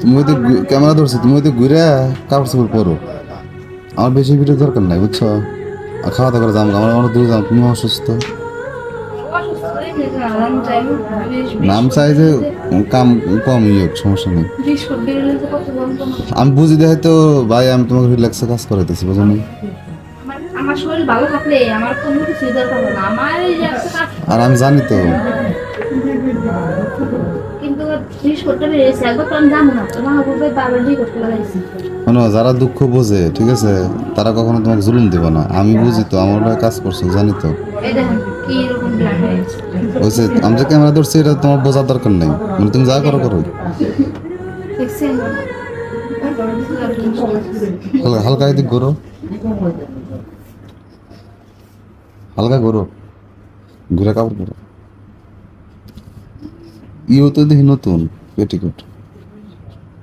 তুমি ঘু- ক্যামেরা ধরছি তুমি হয়তো ঘুরে কাপড় চাপড় পরো। আমার বেশি ভিডিও দরকার নাই, বুঝছ? খাওয়া দাওয়া করে যাম আমার আমার দূরে যাম তুমি অসুস্থ। নাম যে কাম কম ইয়ে হোক, সমস্যা নেই। আমি বুঝি দেখে তো ভাই আমি তোমাকে রিল্যাক্সে কাজ করাইতেছি বুঝলি আমার শরীর ভালো থাকলে আমার কোনো কিছু দরকার না আমার আর আমি জানি তো। যারা দুঃখ বোঝে ঠিক আছে তারা কখনো তোমাকে জুলুম দিব না। আমি বুঝি তো আমার কাজ করছ জানি তো। ওইসে আমি যে ক্যামেরা ধরছি এটা তোমার বোঝার দরকার নেই। মানে তুমি যা করো করো। হালকা এদিক করো হালকা করো ঘুরে কাপড় করো ইও তো দেখি নতুন পেটিকোট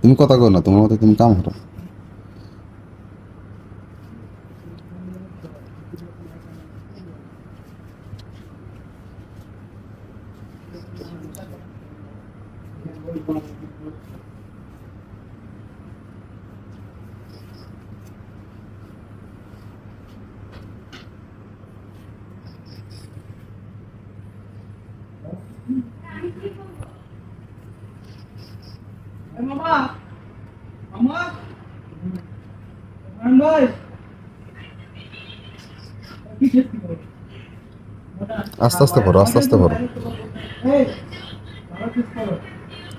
তুমি কথা কো না তোমার মতো তুমি কাম করো মামা মামা মান ভাই আস্তে আস্তে করো আস্তে আস্তে করো এই ভালো ঠিক করো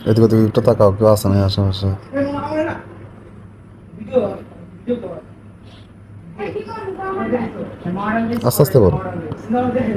এদিকে তুমি একটু তাকাও কেউ আসে না আশেপাশে? আস্তে আস্তে করো না দেখে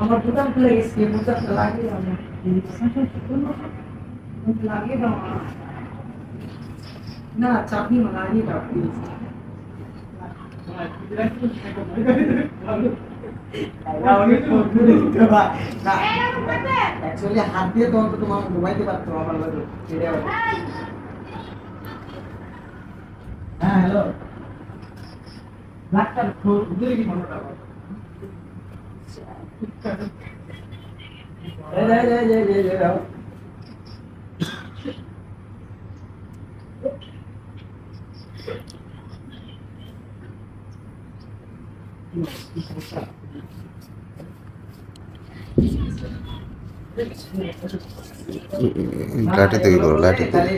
আমার বুতাম খুলে গেছে বুতামটা লাগিয়ে না। লাগিয়ে দাও না। চাপনি লাগিয়ে দাও প্লিজ হাত দিয়ে তোমার ঘুমাইতে পারতো আমার 있어요. 약간 그 우드리기 번호라고. 네네네네네. 이거 이거 লাইটে থেকে করো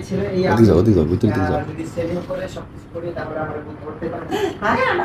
ছিল এই ওদিকে যাও ওদিকে যাও ভিতর দিকে যাও। যদি সেভিং করে সবকিছু করে তারপরে আমরা বুক করতে পারব আরে আমরা